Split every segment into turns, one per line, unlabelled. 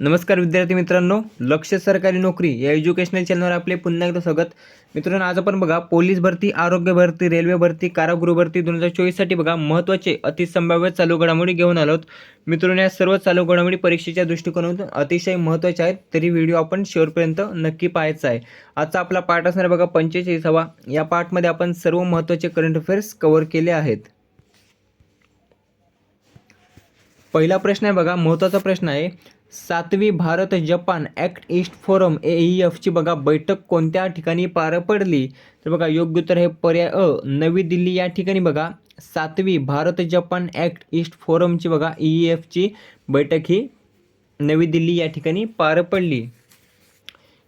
नमस्कार विद्यार्थी मित्रांनो लक्ष सरकारी नोकरी या एज्युकेशनल चॅनलवर आपले पुन्हा एकदा स्वागत. मित्रांनो आज आपण बघा पोलीस भरती आरोग्य भरती रेल्वे भरती कारागृह भरती दोन हजार चोवीससाठी बघा महत्त्वाचे अतिसंभाव्य चालू घडामोडी घेऊन आलो आहोत. मित्रांनो या सर्व चालू घडामोडी परीक्षेच्या दृष्टिकोनातून अतिशय महत्त्वाचे आहेत तरी व्हिडिओ आपण शेवटपर्यंत नक्की पाहायचा आहे. आजचा आपला पाठ असणार बघा पंचेचाळीसावा. या पाठमध्ये आपण सर्व महत्त्वाचे करंट अफेअर्स कव्हर केले आहेत. पहिला प्रश्न आहे बघा महत्त्वाचा प्रश्न आहे सातवी Bharat Japan act east forum A E एफची बघा बैठक कोणत्या ठिकाणी पार पडली? तर बघा योग्य उत्तर हे पर्याय अ. नवी दिल्ली या ठिकाणी बघा. सातवी भारत जपान ॲक्ट ईस्ट फोरमची बघा ई एफची बैठक ही नवी दिल्ली या ठिकाणी पार पडली.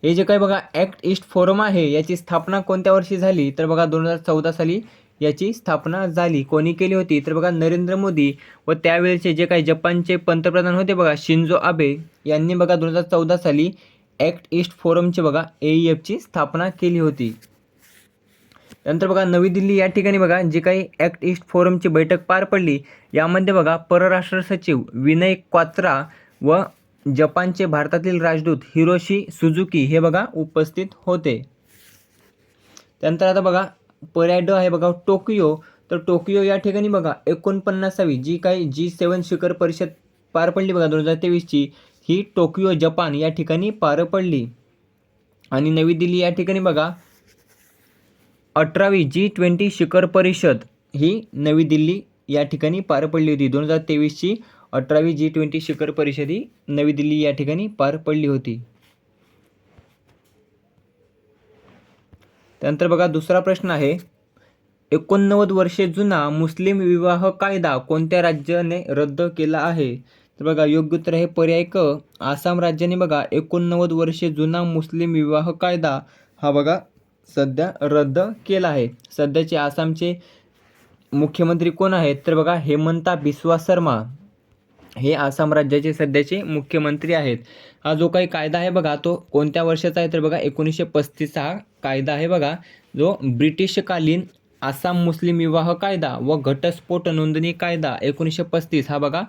हे जे काही बघा ॲक्ट ईस्ट फोरम आहे याची स्थापना कोणत्या वर्षी झाली? तर बघा दोन हजार चौदा साली याची स्थापना झाली. कोणी केली होती? तर बघा नरेंद्र मोदी व त्यावेळेचे जे काही जपानचे पंतप्रधान होते बघा शिंजो आबे यांनी बघा दोन हजार चौदा साली ॲक्ट ईस्ट फोरमची बघा ए ई एफची स्थापना केली होती. नंतर बघा नवी दिल्ली या ठिकाणी बघा जी काही ॲक्ट ईस्ट फोरमची बैठक पार पडली यामध्ये बघा परराष्ट्र सचिव विनय क्वात्रा व जपानचे भारतातील राजदूत हिरोशी सुझुकी हे बघा उपस्थित होते. त्यानंतर आता बघा पर्याय ड आहे बघा टोकियो. तर टोकियो या ठिकाणी बघा एकोणपन्नासावी जी काही जी सेवन शिखर परिषद पार पडली बघा दोन हजार तेवीसची ही टोकियो जपान या ठिकाणी पार पडली. आणि नवी दिल्ली या ठिकाणी बघा अठरावी जी ट्वेंटी शिखर परिषद ही नवी दिल्ली या ठिकाणी पार पडली होती. दोन हजार तेवीसची अठरावी जी ट्वेंटी शिखर परिषद ही नवी दिल्ली या ठिकाणी पार पडली होती. त्यानंतर बघा दुसरा प्रश्न आहे. एकोणनव्वद वर्षे जुना मुस्लिम विवाह कायदा कोणत्या राज्याने रद्द केला आहे? तर बघा योग्य उत्तर हे पर्याय क. आसाम राज्याने बघा एकोणनव्वद वर्षे जुना मुस्लिम विवाह कायदा हा बघा सध्या रद्द केला आहे. सध्याचे आसामचे मुख्यमंत्री कोण आहेत? तर बघा हेमंता बिस्वा शर्मा हे आसाम राज्याचे सध्याचे मुख्यमंत्री आहेत. हा जो काही कायदा आहे बघा तो कोणत्या वर्षाचा आहे तर बघा एकोणीसशे पस्तीस हा कायदा आहे बघा जो ब्रिटिशकालीन आसाम मुस्लिम विवाह कायदा व घटस्फोट नोंदणी कायदा एकोणीसशे पस्तीस हा बघा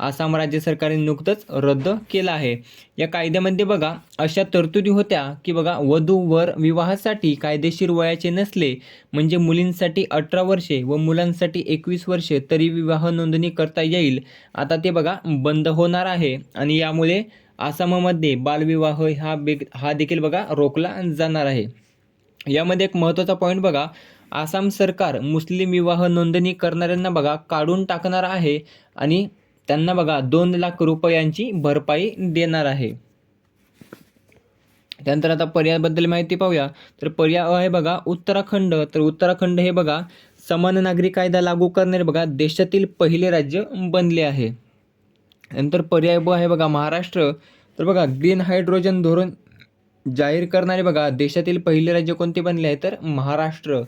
आसाम राज्य सरकारने नुकतंच रद्द केलं आहे. या कायद्यामध्ये बघा अशा तरतुदी होत्या की बघा वधू वर विवाहासाठी कायदेशीर वयाचे नसले म्हणजे मुलींसाठी अठरा वर्षे व मुलांसाठी एकवीस वर्षे तरी विवाह नोंदणी करता येईल. आता ते बघा बंद होणार आहे. आणि यामुळे आसाममध्ये बालविवाह हा बेग हा देखील बघा रोखला जाणार आहे. यामध्ये एक महत्त्वाचा पॉईंट बघा आसाम सरकार मुस्लिम विवाह नोंदणी करणाऱ्यांना बघा काढून टाकणार आहे. आणि त्यांना बघा दोन लाख रुपयांची भरपाई देणार आहे. त्यानंतर आता पर्यायाबद्दल माहिती पाहूया. तर पर्याय आहे बघा उत्तराखंड. तर उत्तराखंड हे बघा समान नागरी कायदा लागू करणारे बघा देशातील पहिले राज्य बनले आहे. नंतर पर्याय ब आहे बघा महाराष्ट्र. तर बघा ग्रीन हायड्रोजन धोरण जाहीर करणारे बघा देशातील पहिले राज्य कोणते बनले आहे? तर महाराष्ट्र.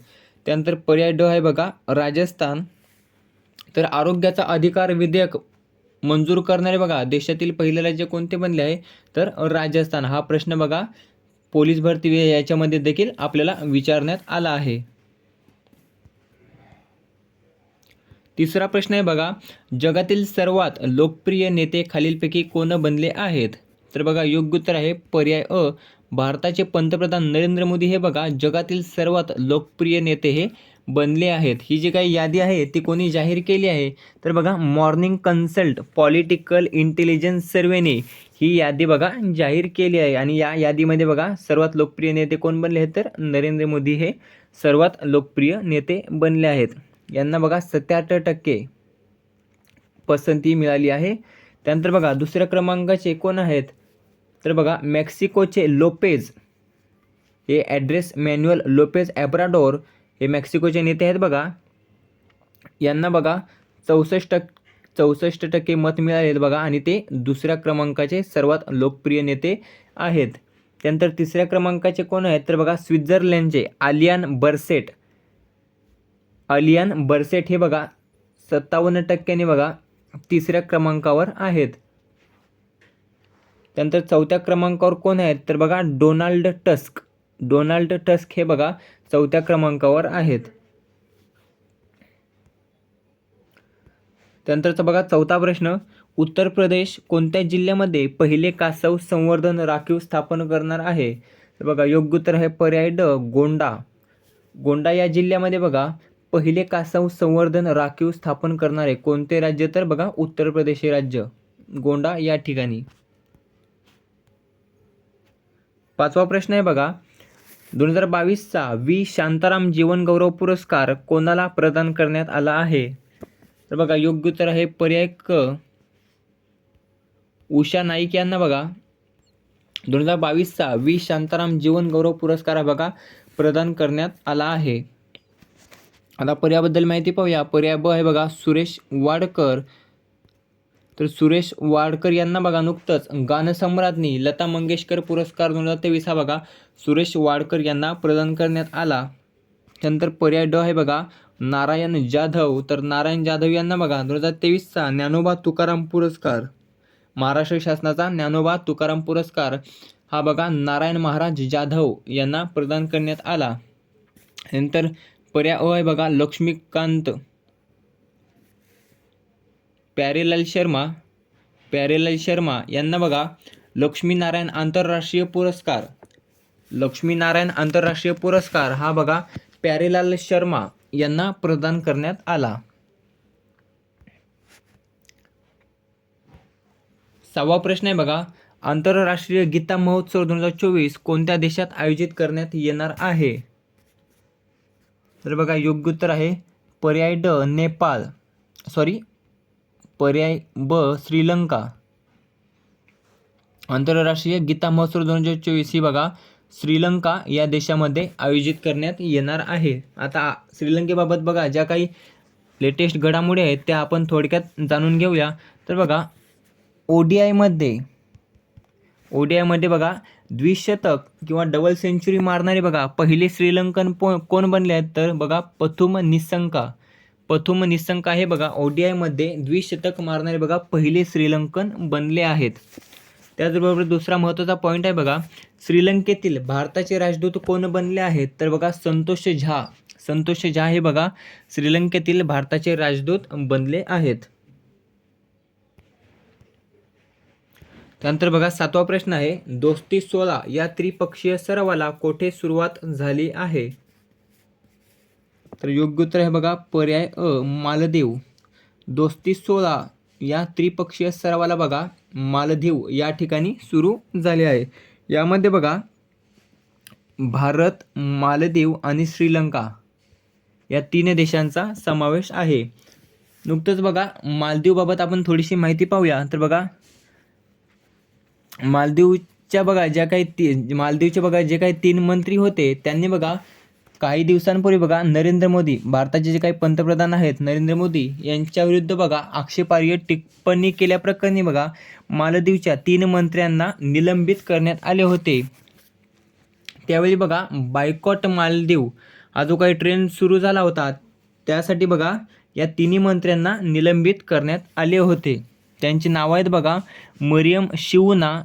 त्यानंतर पर्याय ड आहे बघा राजस्थान. तर आरोग्याचा अधिकार विधेयक मंजूर करणारे बघा देशातील पहिले राज्य कोणते बनले आहे? तर राजस्थान. हा प्रश्न बघा पोलीस भरती याच्यामध्ये देखील आपल्याला विचारण्यात आला आहे. तिसरा प्रश्न आहे बघा जगातील सर्वात लोकप्रिय नेते खालीलपैकी कोण बनले आहेत? तर बघा योग्य उत्तर आहे पर्याय अ. भारताचे पंतप्रधान नरेंद्र मोदी. हे बघा जगातील सर्वात लोकप्रिय नेते हे बनले आहेत. ही जी काही यादी आहे ती कोणी जाहीर केली आहे? तर बघा मॉर्निंग कन्सल्ट पॉलिटिकल इंटेलिजन्स सर्वेने ही यादी बघा जाहीर केली आहे. आणि या यादीमध्ये बघा सर्वात लोकप्रिय नेते कोण बनले आहेत? तर नरेंद्र मोदी हे सर्वात लोकप्रिय नेते बनले आहेत. यांना बघा सत्याहत्तर टक्के पसंती मिळाली आहे. त्यानंतर बघा दुसऱ्या क्रमांकाचे कोण आहेत? तर बघा मेक्सिकोचे लोपेज हे ॲड्रेस मॅन्युअल लोपेज ॲब्राडोर. हे मेक्सिकोचे नेते आहेत बघा. यांना बघा चौसष्ट टक् चौसष्ट टक्के मत मिळाले आहेत बघा आणि ते दुसऱ्या क्रमांकाचे सर्वात लोकप्रिय नेते आहेत. त्यानंतर तिसऱ्या क्रमांकाचे कोण आहेत? तर बघा स्वित्झर्लंडचे आलियान बर्सेट. अलियान बर्सेट हे बघा सत्तावन्न टक्क्यांनी बघा तिसऱ्या क्रमांकावर आहेत. त्यानंतर चौथ्या क्रमांकावर कोण आहेत? तर बघा डोनाल्ड टस्क. डोनाल्ड टस्क हे बघा चौथ्या क्रमांकावर आहेत. त्यानंतरचा बघा चौथा प्रश्न उत्तर प्रदेश कोणत्या जिल्ह्यामध्ये पहिले कासव संवर्धन राखीव स्थापन करणार आहे? तर बघा योग्य उत्तर आहे पर्याय ड गोंडा. गोंडा या जिल्ह्यामध्ये बघा पहिले कासव संवर्धन राखीव स्थापन करणारे कोणते राज्य? तर बघा उत्तर प्रदेश हे राज्य. गोंडा या ठिकाणी. पाचवा प्रश्न आहे बघा दोन हजार बावीसचा वी शांताराम जीवनगौरव पुरस्कार कोणाला प्रदान करण्यात आला आहे? तर बघा योग्य उत्तर आहे पर्याय क उषा नाईक यांना बघा. दोन हजार बावीसचा वी शांताराम जीवनगौरव पुरस्कार हा बघा प्रदान करण्यात आला आहे. आता पर्यायाबद्दल माहिती पाहूया. पर्याय ब आहे बघा सुरेश वाडकर. तर सुरेश वाडकर यांना बघा नुकतंच गानसम्राज्ञी लता मंगेशकर पुरस्कार दोन हजार तेवीस हा बघा. सुरेश वाडकर यांना प्रदान करण्यात आला. त्यानंतर पर्याय ड आहे बघा. नारायण जाधव तर नारायण जाधव यांना बघा दोन हजार तेवीसचा ज्ञानोबा तुकाराम पुरस्कार. महाराष्ट्र शासनाचा ज्ञानोबा तुकाराम पुरस्कार हा बघा नारायण महाराज जाधव यांना प्रदान करण्यात आला. नंतर पर्याय अ आहे बघा लक्ष्मीकांत. प्यारेलाल शर्मा प्यारेलाल शर्मा यांना बघा लक्ष्मीनारायण आंतरराष्ट्रीय पुरस्कार. लक्ष्मीनारायण आंतरराष्ट्रीय पुरस्कार हा बघा प्यारेलाल शर्मा यांना प्रदान करण्यात आला. सहावा प्रश्न आहे बघा आंतरराष्ट्रीय गीता महोत्सव दोन हजार चोवीस कोणत्या देशात आयोजित करण्यात येणार आहे? तर बघा योग्य उत्तर आहे पर्याय ड नेपाळ. सॉरी पर्याय ब श्रीलंका. आंतरराष्ट्रीय गीता महोत्सव दोन हजार चोवीस ही बघा श्रीलंका या देशामध्ये आयोजित करण्यात येणार आहे. आता श्रीलंकेबाबत बघा ज्या काही लेटेस्ट घडामोडी आहेत त्या आपण थोडक्यात जाणून घेऊया. तर बघा ओ डी आयमध्ये ओ डी आयमध्ये बघा द्विशतक किंवा डबल सेंचुरी मारणारे बघा पहिले श्रीलंकन पो कोण बनले आहेत? तर बघा पथुम निसंका. प्रथम निसंक हे बघा. ओ डी आयमध्ये द्विशतक मारणारे बघा पहिले श्रीलंकन बनले आहेत. त्याचबरोबर दुसरा महत्त्वाचा पॉईंट आहे बघा. श्रीलंकेतील भारताचे राजदूत कोण बनले आहेत? तर बघा संतोष झा. संतोष झा हे बघा श्रीलंकेतील भारताचे राजदूत बनले आहेत. त्यानंतर बघा सातवा प्रश्न आहे दोस्ती सोळा या त्रिपक्षीय सरावाला कोठे सुरुवात झाली आहे? तर योग्य उत्तर आहे बघा पर्याय अ मालदेव. दोस्ती सोळा. या त्रिपक्षीय सरावाला बघा मालदीव या ठिकाणी सुरू झाले आहे. यामध्ये बघा भारत मालदीव आणि श्रीलंका या तीन देशांचा समावेश आहे. नुकतंच बघा मालदीवबाबत आपण थोडीशी माहिती पाहूया. तर बघा मालदीवच्या बघा ज्या काही ती मालदीवचे बघा जे काही तीन मंत्री होते त्यांनी बघा काही दिवसांपूर्वी बघा नरेंद्र मोदी भारताचे जे काही पंतप्रधान आहेत नरेंद्र मोदी यांच्याविरुद्ध बघा आक्षेपार्ह टिप्पणी केल्याप्रकरणी बघा मालदीवच्या तीन मंत्र्यांना निलंबित करण्यात आले होते. त्यावेळी बघा बायकॉट मालदीव हा जो काही ट्रेंड सुरू झाला होता त्यासाठी बघा या तिन्ही मंत्र्यांना निलंबित करण्यात आले होते. त्यांची नावं आहेत बघा मरियम शिवना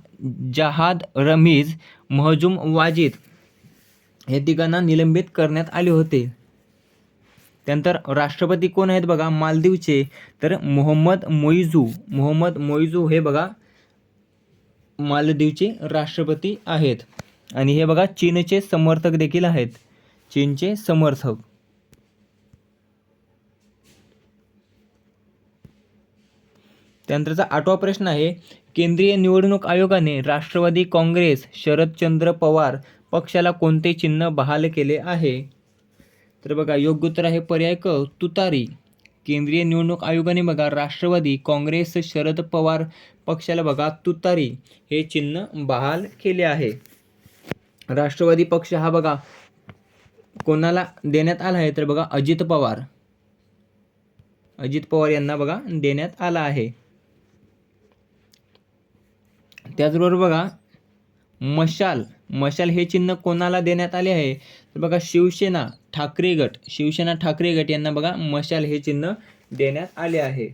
जहाद रमीज महजूम वाजिद हे तिघांना निलंबित करण्यात आले होते. त्यानंतर राष्ट्रपती कोण आहेत बघा? मालदीवचे. तर मोहम्मद मोईजू मोहम्मद मोईजू हे बघा मालदीवचे राष्ट्रपती आहेत. आणि हे बघा चीनचे समर्थक देखील आहेत. चीनचे समर्थक. त्यानंतरचा आठवा प्रश्न आहे केंद्रीय निवडणूक आयोगाने राष्ट्रवादी काँग्रेस शरदचंद्र पवार पक्षाला कोणते चिन्ह बहाल केले आहे? तर बघा योग्य उत्तर आहे पर्याय क तुतारी. केंद्रीय निवडणूक आयोगाने बघा राष्ट्रवादी काँग्रेस शरद पवार पक्षाला बघा तुतारी हे चिन्ह बहाल केले आहे. राष्ट्रवादी पक्ष हा बघा कोणाला देण्यात आला आहे? तर बघा अजित पवार. अजित पवार यांना बघा देण्यात आला आहे. त्याचबरोबर बघा मशाल. मशाल हे चिन्ह कोणाला देण्यात आले आहे? तर बघा शिवसेना ठाकरे गट शिवसेना ठाकरे गट यांना बघा मशाल हे चिन्ह देण्यात आले आहे.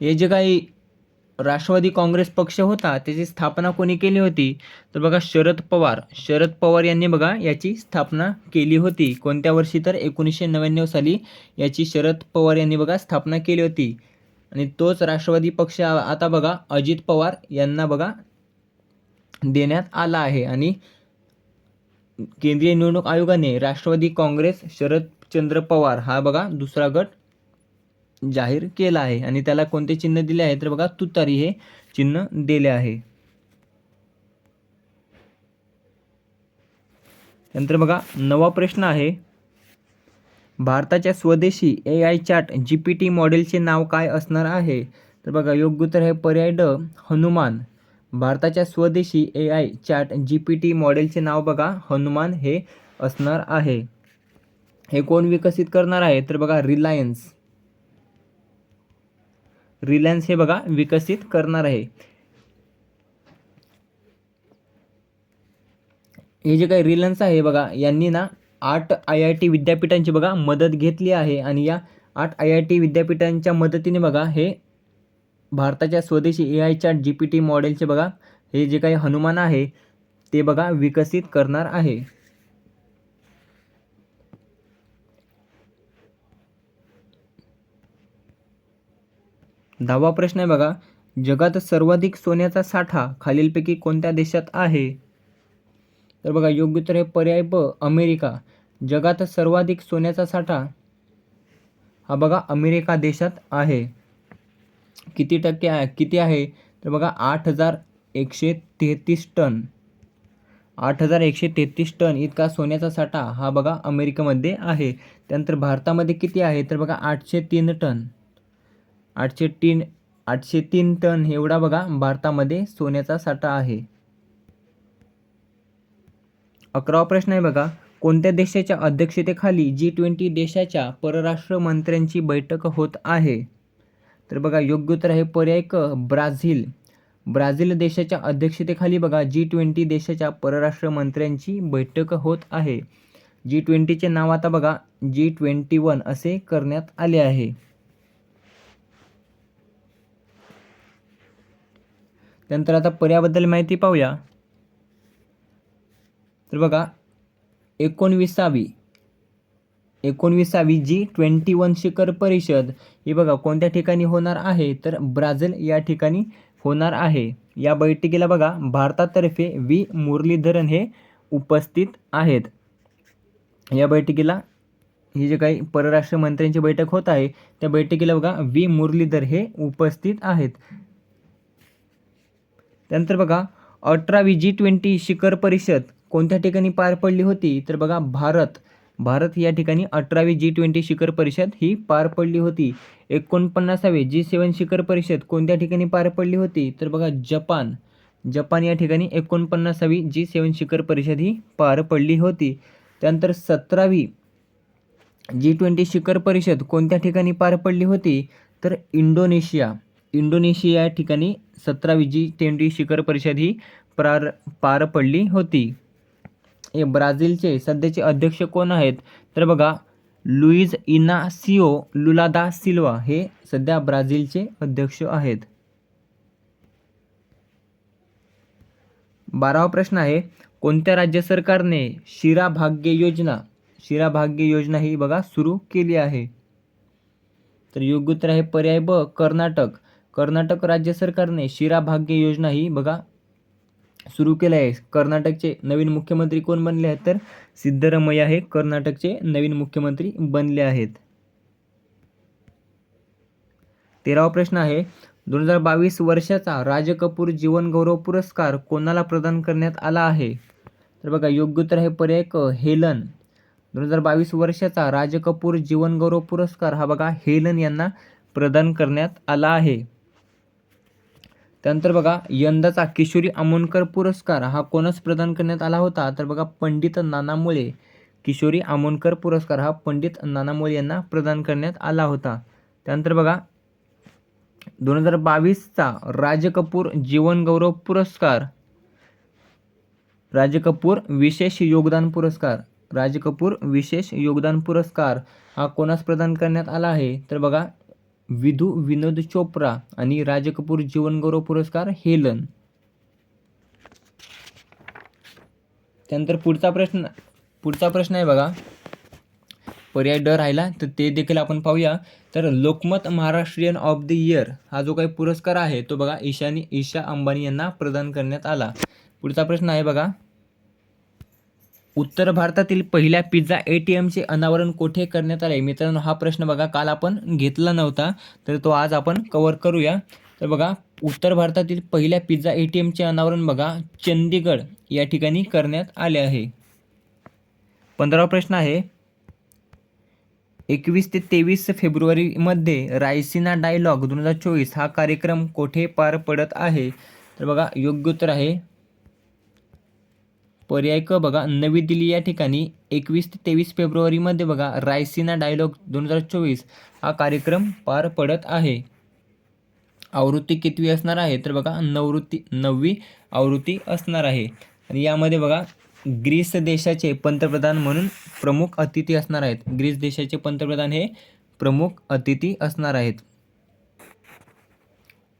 हे जे काही राष्ट्रवादी काँग्रेस पक्ष होता त्याची स्थापना कोणी केली होती? तर बघा शरद पवार. शरद पवार यांनी बघा याची स्थापना केली होती. कोणत्या वर्षी तर? एकोणीसशे नव्याण्णव साली याची शरद पवार यांनी बघा स्थापना केली होती. आणि तोच राष्ट्रवादी पक्ष आता बघा अजित पवार यांना बघा देण्यात आला आहे. आणि केंद्रीय निवडणूक आयोगाने राष्ट्रवादी काँग्रेस शरदचंद्र पवार हा बघा दुसरा गट जाहीर केला आहे. आणि त्याला कोणते चिन्ह दिले आहे? तर बघा तुतारी हे चिन्ह दिले आहे. नंतर बघा नवा प्रश्न आहे. भारताच्या स्वदेशी A I chat G P T मॉडेलचे नाव काय असणार आहे? तर बघा योग्य उत्तर आहे पर्याय ड हनुमान. भारताच्या स्वदेशी A I chat G P T मॉडेलचे नाव बघा हनुमान हे असणार आहे. हे कोण विकसित करणार आहे? तर बघा रिलायन्स रिलायन्स हे बघा विकसित करणार आहे. हे जे काही रिलायन्स आहे बघा यांनी ना आठ आय आय टी विद्यापीठांची बघा मदत घेतली आहे आणि या आठ आय आय टी विद्यापीठांच्या मदतीने बघा हे भारताच्या स्वदेशी A I chat G P T मॉडेलचे बघा हे जे काही हनुमान आहे ते बघा विकसित करणार आहे. दहावा प्रश्न आहे बघा जगात सर्वाधिक सोन्याचा साठा खालीलपैकी कोणत्या देशात आहे? तर बघा योग्य उत्तर हे पर्याय ब अमेरिका. जगात सर्वाधिक सोन्याचा साठा हा बघा अमेरिका देशात आहे. किती टक्के आहे? किती आहे? तर बघा आठ हजार एकशे तेहतीस टन. आठ हजार एकशे तेहतीस टन इतका सोन्याचा साठा हा बघा अमेरिकेमध्ये आहे. त्यानंतर भारतामध्ये किती आहे? तर बघा आठशे तीन टन. आठशे तीन आठशे तीन टन एवढा बघा भारतामध्ये सोन्याचा साठा आहे. अकरावा प्रश्न आहे बघा. कोणत्या देशाच्या अध्यक्षतेखाली जी ट्वेंटी देशाच्या परराष्ट्र मंत्र्यांची बैठक होत आहे? तर बघा योग्य उत्तर आहे पर्याय क ब्राझील. ब्राझील देशाच्या अध्यक्षतेखाली बघा जी ट्वेंटी देशाच्या परराष्ट्र मंत्र्यांची बैठक होत आहे. जी ट्वेंटीचे नाव आता बघा जी ट्वेंटी वन असे करण्यात आले आहे. त्यानंतर आता पर्याबद्दल माहिती पाहूया. तर बघा एकोणविसावी एकोणविसावी जी ट्वेंटी वन शिखर परिषद ही बघा कोणत्या ठिकाणी होणार आहे? तर ब्राझील या ठिकाणी होणार आहे. या बैठकीला बघा भारतातर्फे व्ही. मुरलीधरन हे उपस्थित आहेत. या बैठकीला ही जे काही परराष्ट्र मंत्र्यांची बैठक होत आहे त्या बैठकीला बघा व्ही. मुरलीधर हे उपस्थित आहेत. त्यानंतर बघा अठरावी जी ट्वेंटी शिखर परिषद कोणत्या ठिकाणी पार पडली होती? तर बघा भारत. भारत या ठिकाणी अठरावी जी ट्वेंटी शिखर परिषद ही पार पडली होती. एकोणपन्नासावी जी सेवन शिखर परिषद कोणत्या ठिकाणी पार पडली होती? तर बघा जपान. जपान या ठिकाणी एकोणपन्नासावी जी सेवन शिखर परिषद ही पार पडली होती. त्यानंतर सतरावी जी ट्वेंटी शिखर परिषद कोणत्या ठिकाणी पार पडली होती? तर इंडोनेशिया. इंडोनेशिया या ठिकाणी सतरावी जी ट्वेंटी शिखर परिषद ही प्रार पार पडली होती. हे ब्राझीलचे सध्याचे अध्यक्ष कोण आहेत? तर बघा लुईज इनासिओ लुलादा सिल्वा हे सध्या ब्राझीलचे अध्यक्ष आहेत. बारावा प्रश्न आहे कोणत्या राज्य सरकारने शिरा भाग्य योजना शिरा भाग्य योजना ही बघा सुरू केली आहे? तर योग्य उत्तर आहे पर्याय ब कर्नाटक. कर्नाटक राज्य सरकारने शिरा भाग्य योजना ही बघा सुरू केलं आहे कर्नाटकचे नवीन मुख्यमंत्री कोण बनले आहेत तर? सिद्धरमैया हे कर्नाटकचे नवीन मुख्यमंत्री बनले आहेत. तेरावा प्रश्न आहे. दोन हजार बावीस वर्षाचा राज कपूर जीवनगौरव पुरस्कार कोणाला प्रदान करण्यात आला आहे? तर बघा योग्य उत्तर आहे पर्याय क हेलन. दोन हजार बावीस वर्षाचा राज कपूर जीवनगौरव पुरस्कार हा बघा हेलन यांना प्रदान करण्यात आला आहे. त्यानंतर बघा यंदाचा किशोरी आमोणकर पुरस्कार हा कोणास प्रदान करण्यात आला होता? तर बघा पंडित नानामुळे किशोरी आमोणकर पुरस्कार हा पंडित नानामुळे यांना प्रदान करण्यात आला होता. त्यानंतर बघा दोन हजार बावीसचा राज कपूर जीवनगौरव पुरस्कार. राज कपूर विशेष योगदान पुरस्कार. राज कपूर विशेष योगदान पुरस्कार हा कोणास प्रदान करण्यात आला आहे? तर बघा विधू विनोद चोप्रा आणि राज कपूर जीवनगौरव पुरस्कार हेलन. त्यानंतर पुढचा प्रश्न पुढचा प्रश्न आहे बघा. पर्याय ड राहिला तर ते देखील आपण पाहूया. तर Lokmat Maharashtrian of the year हा जो काही पुरस्कार आहे तो बघा ईशानी ईशा अंबानी यांना प्रदान करण्यात आला. पुढचा प्रश्न आहे बघा. उत्तर भारतातील पहिल्या पिझ्झा ए टी एमचे अनावरण कोठे करण्यात आले? मित्रांनो हा प्रश्न बघा. काल आपण घेतला नव्हता तर तो आज आपण कवर करूया. तर बघा उत्तर भारतातील पहिल्या पिझ्झा ए टी एमचे अनावरण बघा. चंदीगड या ठिकाणी करण्यात आले आहे. पंधरावा प्रश्न आहे. एकवीस ते तेवीस फेब्रुवारीमध्ये रायसिना डायलॉग दोन हजार चोवीस हा कार्यक्रम कोठे पार पडत आहे? तर बघा योग्य उत्तर आहे. पर्याय क बघा नवी दिल्ली या ठिकाणी एकवीस ते तेवीस फेब्रुवारीमध्ये बघा रायसिना डायलॉग दोन हजार चोवीस हा कार्यक्रम पार पडत आहे. आवृत्ती कितवी असणार आहे? तर बघा नवृत्ती नववी आवृत्ती असणार आहे. आणि यामध्ये बघा ग्रीस देशाचे पंतप्रधान म्हणून प्रमुख अतिथी असणार आहेत. ग्रीस देशाचे पंतप्रधान हे प्रमुख अतिथी असणार आहेत.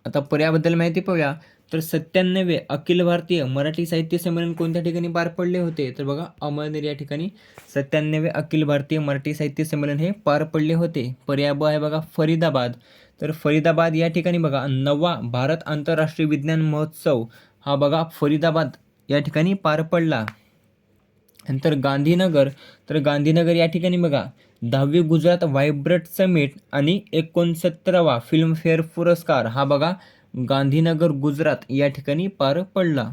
आता पर्याबद्दल माहिती पाहूया. तर सत्त्याण्णवे अखिल भारतीय मराठी साहित्य संमेलन कोणत्या ठिकाणी पार पडले होते? तर बघा अमळनेर या ठिकाणी सत्त्याण्णवे अखिल भारतीय मराठी साहित्य संमेलन हे पार पडले होते. पर्याय ब आहे बघा फरीदाबाद. तर फरीदाबाद या ठिकाणी बघा नववा भारत आंतरराष्ट्रीय विज्ञान महोत्सव हा बघा फरीदाबाद या ठिकाणी पार पडला. नंतर गांधीनगर. तर गांधीनगर या ठिकाणी बघा दहावी गुजरात व्हायब्रंट समिट आणि एकोणसत्तरावा फिल्मफेअर पुरस्कार हा बघा गांधीनगर गुजरात या ठिकाणी पार पडला.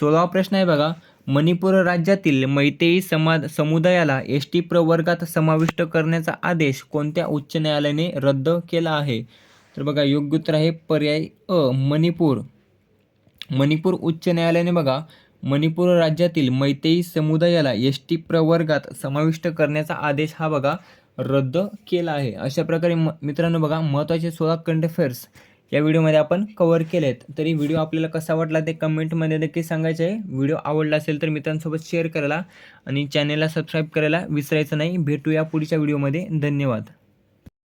सोळावा प्रश्न आहे बघा मणिपूर राज्यातील मैतेई समाज समुदायाला एस टी प्रवर्गात समाविष्ट करण्याचा आदेश कोणत्या उच्च न्यायालयाने रद्द केला आहे? तर बघा योग्य उत्तर आहे पर्याय अ मणिपूर. मणिपूर उच्च न्यायालयाने बघा मणिपूर राज्यातील मैतेई समुदायाला एस टी प्रवर्गात समाविष्ट करण्याचा आदेश हा बघा रद्द केला आहे. अशा प्रकारे म मित्रांनो बघा महत्त्वाचे सोळा करंट अफेअर्स या व्हिडिओमध्ये आपण कवर केले आहेत तरी व्हिडिओ आपल्याला कसा वाटला ते कमेंटमध्ये नक्की सांगायचे आहे. व्हिडिओ आवडला असेल तर मित्रांसोबत शेअर करायला आणि चॅनेलला सबस्क्राईब करायला विसरायचं नाही. भेटूया पुढच्या व्हिडिओमध्ये. धन्यवाद.